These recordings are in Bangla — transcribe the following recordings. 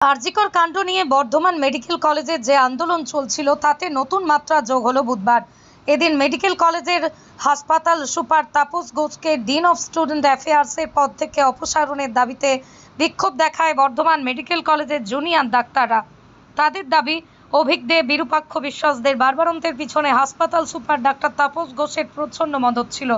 আরজিকর কাণ্ড নিয়ে বর্ধমান মেডিকেল কলেজে যে আন্দোলন চলছিল, তাতে নতুন মাত্রা যোগ হলো বুধবার। এদিন মেডিকেল কলেজের হাসপাতাল সুপার তাপস ঘোষকে ডিন অফ স্টুডেন্ট অ্যাফেয়ার্সের পদ থেকে অপসারণের দাবিতে বিক্ষোভ দেখায় বর্ধমান মেডিকেল কলেজের জুনিয়র ডাক্তাররা। তাদের দাবি, অভিজ্ঞ বিরূপাক্ষ বিশ্বাসদের বারবারন্তের পিছনে হাসপাতাল সুপার ডাক্তার তাপস ঘোষের প্রচ্ছন্ন মদত ছিল।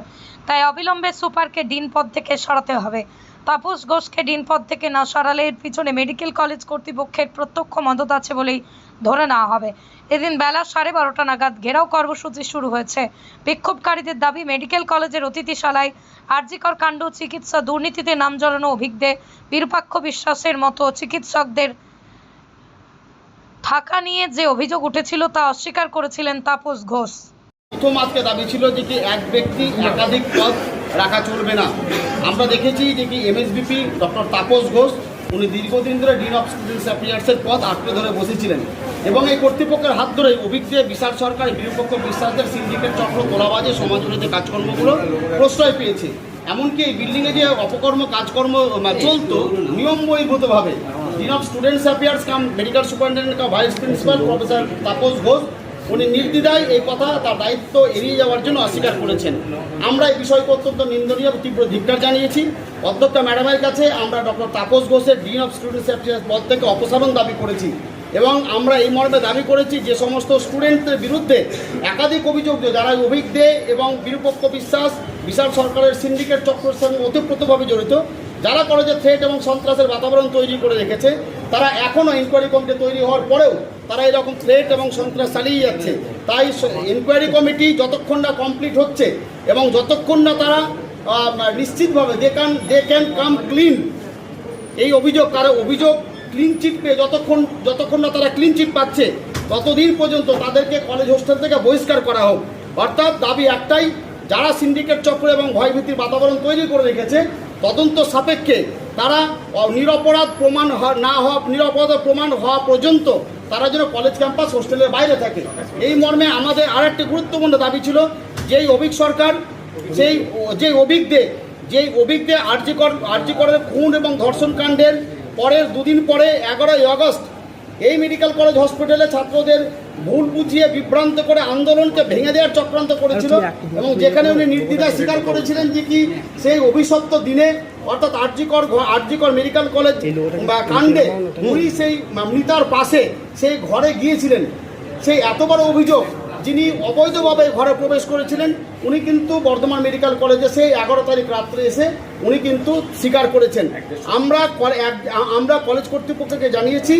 তাই অবিলম্বে সুপারকে ডিন পদ থেকে সরাতে হবে। তাপস ঘোষকে ডিন পদ থেকে না সরালে এর পিছনে মেডিকেল কলেজ কর্তৃপক্ষের প্রত্যক্ষ মদত আছে বলেই ধরে নেওয়া হবে। এদিন বেলা সাড়ে বারোটা নাগাদ ঘেরাও কর্মসূচি শুরু হয়েছে। বিক্ষোভকারীদের দাবি, মেডিকেল কলেজের অতিথিশালায় আরজিকর কাণ্ড, চিকিৎসা দুর্নীতিতে নাম জড়ানো অভিজ্ঞদের বিরূপাক্ষ বিশ্বাসের মতো চিকিৎসকদের থাকা নিয়ে যে অভিযোগ উঠেছিল তা অস্বীকার করেছিলেন তাপস ঘোষ। প্রথম আজকে দাবি ছিল যে কি এক ব্যক্তি একাধিক পদ রাখা চলবে না। আমরা দেখেছি যে কি এমএসবিপি ডক্টর তাপস ঘোষ উনি দীর্ঘদিন ধরে ডিন অফ স্টুডেন্টস অ্যাফেয়ার্সের পদ আঁকড়ে ধরে বসেছিলেন। এবং এই কর্তৃপক্ষের হাত ধরে অভিজ্ঞ বিশাল সরকার বিরূপক্ষ বিশ্বাসদের সিন্ডিকেট চক্র তোলাবাজে সমাজবিরোধী কাজকর্মগুলো প্রশ্রয় পেয়েছে। এমনকি এই বিল্ডিংয়ে যে অপকর্ম কাজকর্ম আহ, চলতো নিয়ম dean of students affairs cum medical superintendent cum vice principal professor Tapas Ghosh উনি নির্দ্বিধায় এই কথা, তার দায়িত্ব এড়িয়ে যাওয়ার জন্য অস্বীকার করেছেন। আমরা এই বিষয়কে অত্যন্ত নিন্দনীয় তীব্র ধিক্কার জানিয়েছি। অধ্যক্ষ ম্যাডামের কাছে আমরা ডক্টর তাপস ঘোষের ডিন অফ স্টুডেন্টস অ্যাফেয়ার্স পদ থেকে অপসারণ দাবি করেছি এবং আমরা এই মর্মে দাবি করেছি যে সমস্ত স্টুডেন্টদের বিরুদ্ধে একাধিক অভিযোগ যারা অভিজ্ঞ এবং বিরূপক্ষ বিশ্বাস, বিশাল সরকারের সিন্ডিকেট চক্রের সঙ্গে ওতপ্রোতভাবে জড়িত, যারা কলেজে থ্রেট এবং সন্ত্রাসের বাতাবরণ তৈরি করে রেখেছে, তারা এখনও ইনকোয়ারি কমিটি তৈরি হওয়ার পরেও তারা এরকম থ্রেট এবং সন্ত্রাস চালিয়ে যাচ্ছে। তাই ইনকোয়ারি কমিটি যতক্ষণ না কমপ্লিট হচ্ছে এবং যতক্ষণ না তারা নিশ্চিতভাবে they can they can come clean এই অভিযোগ, কারও অভিযোগ ক্লিন চিট পেয়ে যতক্ষণ যতক্ষণ না তারা ক্লিন চিট পাচ্ছে, ততদিন পর্যন্ত তাদেরকে কলেজ হোস্টেল থেকে বহিষ্কার করা হোক। অর্থাৎ দাবি একটাই, যারা সিন্ডিকেট চক্র এবং ভয়ভীতির বাতাবরণ তৈরি করে রেখেছে, তদন্ত সাপেক্ষে তারা নিরপরাধ প্রমাণ না হওয়া, নিরপরাধ প্রমাণ হওয়া পর্যন্ত তারা যেন কলেজ ক্যাম্পাস হোস্টেলের বাইরে থাকে। এই মর্মে আমাদের আরেকটি গুরুত্বপূর্ণ দাবি ছিল যেই অভিক সরকার সেই যে অভিজ্ঞদের যেই অভিজ্ঞ আর্যিকর আর্যিকরের খুন এবং ধর্ষণ কাণ্ডের পরের দুদিন পরে এগারোই আগস্ট এই মেডিকেল কলেজ হসপিটালে ছাত্রদের ভুল বুঝিয়ে বিভ্রান্ত করে আন্দোলনকে ভেঙে দেওয়ার চক্রান্ত করেছিল এবং যেখানে উনি নির্দ্বিধায় স্বীকার করেছিলেন যে কি সেই অভিশপ্ত দিনে অর্থাৎ আর্যিকর ঘ- আর্যিকর মেডিকেল কলেজ বা কাণ্ডে উনি সেই মৃতার পাশে সেই ঘরে গিয়েছিলেন। সেই এত বড় অভিযোগ যিনি অবৈধভাবে ঘরে প্রবেশ করেছিলেন উনি কিন্তু বর্ধমান মেডিকেল কলেজে সেই এগারো তারিখ রাত্রে এসে উনি কিন্তু স্বীকার করেছেন। আমরা আমরা কলেজ কর্তৃপক্ষকে জানিয়েছি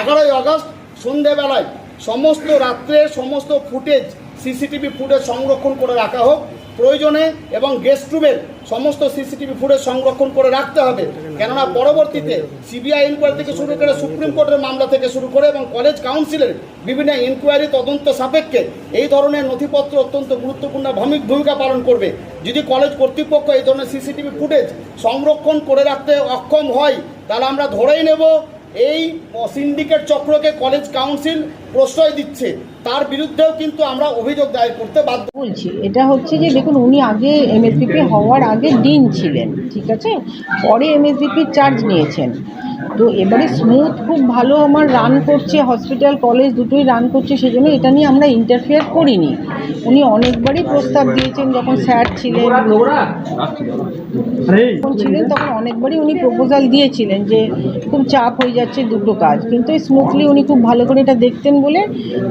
এগারোই আগস্ট সন্ধেবেলায় সমস্ত রাত্রে সমস্ত ফুটেজ সিসিটিভি ফুটেজ সংরক্ষণ করে রাখা হোক। প্রয়োজনে এবং গেস্ট রুমের সমস্ত সিসিটিভি ফুটেজ সংরক্ষণ করে রাখতে হবে। কেননা পরবর্তীতে সিবিআই ইনকোয়ারি থেকে শুরু করে সুপ্রিম কোর্টের মামলা থেকে শুরু করে এবং কলেজ কাউন্সিলের বিভিন্ন ইনকোয়ারি তদন্ত সাপেক্ষে এই ধরনের নথিপত্র অত্যন্ত গুরুত্বপূর্ণ ভূমি- ভূমিকা পালন করবে। যদি কলেজ কর্তৃপক্ষ এই ধরনের সিসিটিভি ফুটেজ সংরক্ষণ করে রাখতে অক্ষম হয়, তাহলে আমরা ধরেই নেব এই সিন্ডিকেট চক্রকে কলেজ কাউন্সিল প্রশ্রয় দিচ্ছে। তার বিরুদ্ধেও কিন্তু আমরা অভিযোগ দায়ের করতে বাধ্য। বলছি, এটা হচ্ছে যে দেখুন, উনি আগে এমএসবিপি হওয়ার আগে ডিন ছিলেন, ঠিক আছে? পরে এমএসবিপির চার্জ নিয়েছেন। তো এবারে স্মুথ খুব ভালো আমার রান করছে হসপিটাল কলেজ দুটোই রান করছে সেই জন্য এটা নিয়ে আমরা ইন্টারফেয়ার করিনি। উনি অনেকবারই প্রস্তাব দিয়েছেন যখন স্যার ছিলেন যখন ছিলেন তখন অনেকবারই উনি প্রপোজাল দিয়েছিলেন যে খুব চাপ হয়ে যাচ্ছে দুটো কাজ। কিন্তু স্মুথলি উনি খুব ভালো করে এটা দেখতেন বলে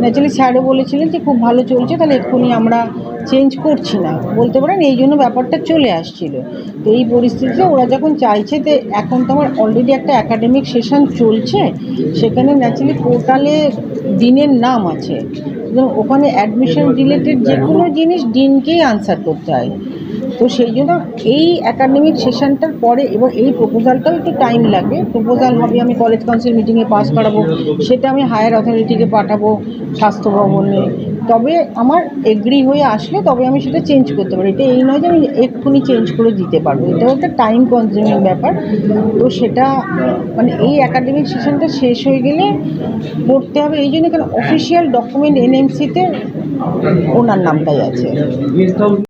ন্যাচারালি স্যারও বলেছিলেন যে খুব ভালো চলছে তাহলে এক্ষুনি আমরা চেঞ্জ করছি না, বলতে পারেন এই জন্য ব্যাপারটা চলে আসছিল। তো এই পরিস্থিতিতে ওরা যখন চাইছে যে এখন তো আমার অলরেডি একটা একাডেমিক সেশন চলছে, সেখানে ন্যাচারালি পোর্টালে দিনের নাম আছে। ওখানে অ্যাডমিশন রিলেটেড যে কোনো জিনিস ডিনকেই আনসার করতে হয়। তো সেই জন্য এই একাডেমিক সেশনটার পরে এবং এই প্রপোজালটাও একটু টাইম লাগবে প্রপোজাল হবে আমি কলেজ কাউন্সিল মিটিংয়ে পাস করাবো, সেটা আমি হায়ার অথরিটিকে পাঠাবো স্বাস্থ্য ভবনে। তবে আমার এগ্রি হয়ে আসলে তবে আমি সেটা চেঞ্জ করতে পারি। এটা এই নয় যে আমি এক্ষুনি চেঞ্জ করে দিতে পারব। এটাও একটা টাইম কনজিউমিং ব্যাপার। তো সেটা মানে এই একাডেমিক সেশনটা শেষ হয়ে গেলে পড়তে হবে। এই জন্য কারণ অফিসিয়াল ডকুমেন্ট এনএমসিতে ওনার নামটাই আছে।